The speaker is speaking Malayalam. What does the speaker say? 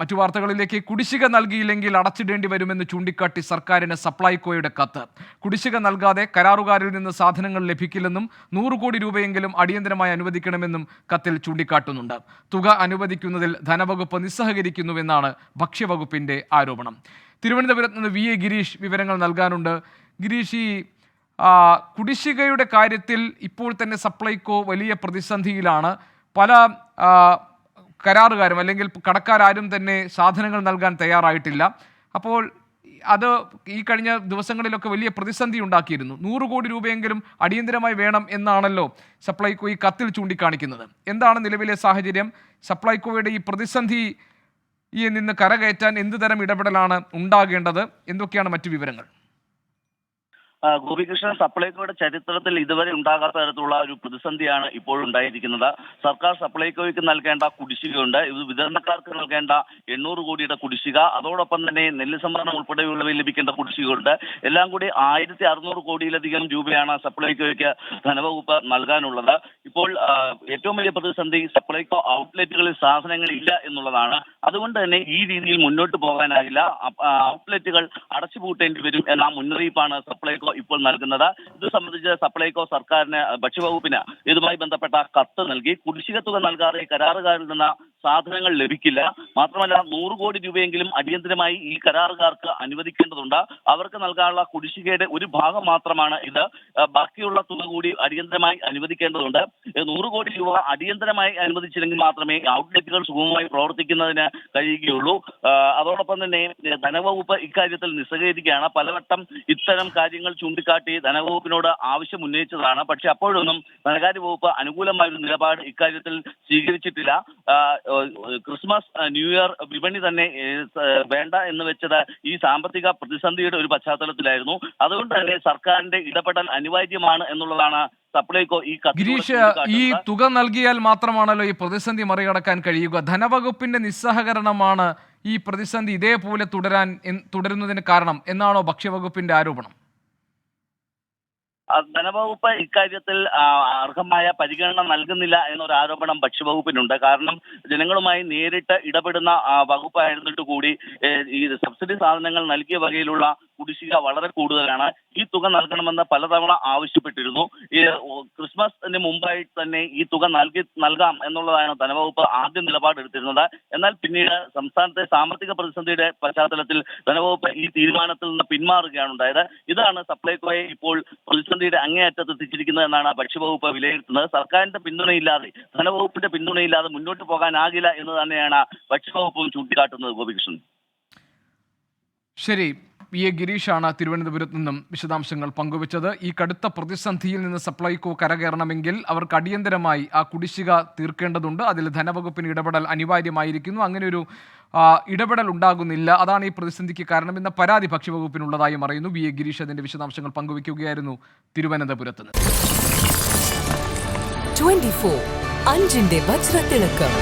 മറ്റു വാർത്തകളിലേക്ക് കുടിശ്ശിക നൽകിയില്ലെങ്കിൽ അടച്ചിടേണ്ടി വരുമെന്ന് ചൂണ്ടിക്കാട്ടി സർക്കാരിന് സപ്ലൈകോയുടെ കത്ത്. കുടിശ്ശിക നൽകാതെ കരാറുകാരിൽ നിന്ന് സാധനങ്ങൾ ലഭിക്കില്ലെന്നും നൂറ് കോടി രൂപയെങ്കിലും അടിയന്തരമായി അനുവദിക്കണമെന്നും കത്തിൽ ചൂണ്ടിക്കാട്ടുന്നുണ്ട്. തുക അനുവദിക്കുന്നതിൽ ധനവകുപ്പ് നിസ്സഹകരിക്കുന്നുവെന്നാണ് ഭക്ഷ്യവകുപ്പിന്റെ ആരോപണം. തിരുവനന്തപുരത്ത് നിന്ന് വി എ ഗിരീഷ് വിവരങ്ങൾ നൽകാനുണ്ട്. ഗിരീഷ് ഈ കുടിശ്ശികയുടെ കാര്യത്തിൽ ഇപ്പോൾ തന്നെ സപ്ലൈകോ വലിയ പ്രതിസന്ധിയിലാണ്. പല കരാറുകാരും അല്ലെങ്കിൽ കടക്കാരും തന്നെ സാധനങ്ങൾ നൽകാൻ തയ്യാറായിട്ടില്ല. അപ്പോൾ അത് ഈ കഴിഞ്ഞ ദിവസങ്ങളിലൊക്കെ വലിയ പ്രതിസന്ധി ഉണ്ടാക്കിയിരുന്നു. നൂറ് കോടി രൂപയെങ്കിലും അടിയന്തരമായി വേണം എന്നാണല്ലോ സപ്ലൈകോ ഈ കത്തിൽ ചൂണ്ടിക്കാണിക്കുന്നത്. എന്താണ് നിലവിലെ സാഹചര്യം? സപ്ലൈകോയുടെ ഈ പ്രതിസന്ധി നിന്ന് കരകയറ്റാൻ എന്ത് തരം ഇടപെടലാണ് ഉണ്ടാകേണ്ടത്? എന്തൊക്കെയാണ് മറ്റു വിവരങ്ങൾ? ഗോപികൃഷ്ണൻ സപ്ലൈകോയുടെ ചരിത്രത്തിൽ ഇതുവരെ ഉണ്ടാകാത്ത തരത്തിലുള്ള ഒരു പ്രതിസന്ധിയാണ് ഇപ്പോൾ ഉണ്ടായിരിക്കുന്നത്. സർക്കാർ സപ്ലൈകോയ്ക്ക് നൽകേണ്ട കുടിശ്ശികയുണ്ട്. ഇത് വിതരണക്കാർക്ക് നൽകേണ്ട എണ്ണൂറ് കോടിയുടെ കുടിശ്ശിക. അതോടൊപ്പം തന്നെ നെല്ല് സംഭരണം ഉൾപ്പെടെയുള്ളവയിൽ ലഭിക്കേണ്ട കുടിശ്ശികയുണ്ട്. എല്ലാം കൂടി ആയിരത്തി അറുന്നൂറ് കോടിയിലധികം രൂപയാണ് സപ്ലൈകോയ്ക്ക് ധനവകുപ്പ് നൽകാനുള്ളത്. ഇപ്പോൾ ഏറ്റവും വലിയ പ്രതിസന്ധി സപ്ലൈകോ ഔട്ട്ലെറ്റുകളിൽ സാധനങ്ങൾ ഇല്ല എന്നുള്ളതാണ്. അതുകൊണ്ട് തന്നെ ഈ രീതിയിൽ മുന്നോട്ട് പോകാനാകില്ല ഔട്ട്ലെറ്റുകൾ അടച്ചുപൂട്ടേണ്ടി വരും എന്ന മുന്നറിയിപ്പാണ് സപ്ലൈകോ ഇപ്പോൾ നൽകുന്നത്. ഇത് സംബന്ധിച്ച് സപ്ലൈകോ സർക്കാരിന് ഭക്ഷ്യവകുപ്പിന് ഇതുമായി ബന്ധപ്പെട്ട കത്ത് നൽകി. കുടിശ്ശിക തുക നൽകാതെ കരാറുകാരിൽ നിന്ന് സാധനങ്ങൾ ലഭിക്കില്ല. മാത്രമല്ല നൂറ് കോടി രൂപയെങ്കിലും അടിയന്തരമായി ഈ കരാറുകാർക്ക് അനുവദിക്കേണ്ടതുണ്ട്. അവർക്ക് നൽകാനുള്ള കുടിശ്ശികയുടെ ഒരു ഭാഗം മാത്രമാണ് ഇത്. ബാക്കിയുള്ള തുക കൂടി അടിയന്തരമായി അനുവദിക്കേണ്ടതുണ്ട്. നൂറ് കോടി രൂപ അടിയന്തരമായി അനുവദിച്ചില്ലെങ്കിൽ മാത്രമേ ഔട്ട്ലെറ്റുകൾ സുഗമമായി പ്രവർത്തിക്കുന്നതിന് കഴിയുകയുള്ളൂ. അതോടൊപ്പം തന്നെ ധനവകുപ്പ് ഇക്കാര്യത്തിൽ നിസ്സഹകരിക്കുകയാണ്. പലവട്ടം ഇത്തരം കാര്യങ്ങൾ ചൂണ്ടിക്കാട്ടി ധനവകുപ്പിനോട് ആവശ്യം ഉന്നയിച്ചതാണ്. പക്ഷെ അപ്പോഴൊന്നും ധനകാര്യ വകുപ്പ് അനുകൂലമായ ഒരു നിലപാട് ഇക്കാര്യത്തിൽ സ്വീകരിച്ചിട്ടില്ല. ക്രിസ്മസ് ന്യൂ ഇയർ വിപണി തന്നെ വേണ്ട എന്ന് വെച്ചത് ഈ സാമ്പത്തിക പ്രതിസന്ധിയുടെ ഒരു പശ്ചാത്തലത്തിലായിരുന്നു. അതുകൊണ്ട് തന്നെ സർക്കാരിന്റെ ഇടപെടൽ അനിവാര്യമാണ് എന്നുള്ളതാണ് സപ്ലൈകോ ഈ ഗിരീഷ് ഈ തുക നൽകിയാൽ മാത്രമാണല്ലോ ഈ പ്രതിസന്ധി മറികടക്കാൻ കഴിയുക. ധനവകുപ്പിന്റെ നിസ്സഹകരണമാണ് ഈ പ്രതിസന്ധി ഇതേപോലെ തുടരാൻ തുടരുന്നതിന് കാരണം. എന്നാണോ ഭക്ഷ്യവകുപ്പിന്റെ ആരോപണം? ധനവകുപ്പ് ഇക്കാര്യത്തിൽ അർഹമായ പരിഗണന നൽകുന്നില്ല എന്നൊരു ആരോപണം ഭക്ഷ്യവകുപ്പിനുണ്ട് കാരണം ജനങ്ങളുമായി നേരിട്ട് ഇടപെടുന്ന വകുപ്പായിരുന്നിട്ട് കൂടി ഈ സബ്സിഡി സാധനങ്ങൾ നൽകിയ വകയിലുള്ള കുടിശ്ശിക വളരെ കൂടുതലാണ്. ഈ തുക നൽകണമെന്ന് പലതവണ ആവശ്യപ്പെട്ടിരുന്നു. ക്രിസ്മസിന് മുമ്പായി തന്നെ ഈ തുക നൽകി നൽകാം എന്നുള്ളതാണ് ധനവകുപ്പ് ആദ്യം നിലപാടെടുത്തിരുന്നത് എന്നാൽ പിന്നീട് സംസ്ഥാനത്തെ സാമ്പത്തിക പ്രതിസന്ധിയുടെ പശ്ചാത്തലത്തിൽ ധനവകുപ്പ് ഈ തീരുമാനത്തിൽ നിന്ന് പിന്മാറുകയാണ് ഉണ്ടായത്. ഇതാണ് സപ്ലൈകോയെ ഇപ്പോൾ പ്രതിസന്ധിയുടെ അങ്ങേയറ്റത്ത് എത്തിച്ചിരിക്കുന്നത് എന്നാണ് ഭക്ഷ്യവകുപ്പ് വിലയിരുത്തുന്നത്. സർക്കാരിന്റെ പിന്തുണയില്ലാതെ ധനവകുപ്പിന്റെ പിന്തുണയില്ലാതെ മുന്നോട്ട് പോകാനാകില്ല എന്ന് തന്നെയാണ് ഭക്ഷ്യവകുപ്പും ചൂണ്ടിക്കാട്ടുന്നത് ഗോപികൃഷ്ണൻ. ശരി. പി എ ഗിരീഷാണ് തിരുവനന്തപുരത്ത് നിന്നും വിശദാംശങ്ങൾ പങ്കുവച്ചത്. ഈ കടുത്ത പ്രതിസന്ധിയിൽ നിന്ന് സപ്ലൈകോ കരകയറണമെങ്കിൽ അവർക്ക് അടിയന്തരമായി ആ കുടിശ്ശിക തീർക്കേണ്ടതുണ്ട്. അതിൽ ധനവകുപ്പിന് ഇടപെടൽ അനിവാര്യമായിരിക്കുന്നു. അങ്ങനെ ഒരു ഇടപെടൽ ഉണ്ടാകുന്നില്ല. അതാണ് ഈ പ്രതിസന്ധിക്ക് കാരണം എന്ന പരാതി ഭക്ഷ്യവകുപ്പിനുള്ളതായും അറിയുന്നു. വി എ ഗിരീഷ് അതിന്റെ വിശദാംശങ്ങൾ പങ്കുവയ്ക്കുകയായിരുന്നു തിരുവനന്തപുരത്ത് നിന്ന്. 24 അഞ്ചിന്റെ വജ്രത്തിളക്കം.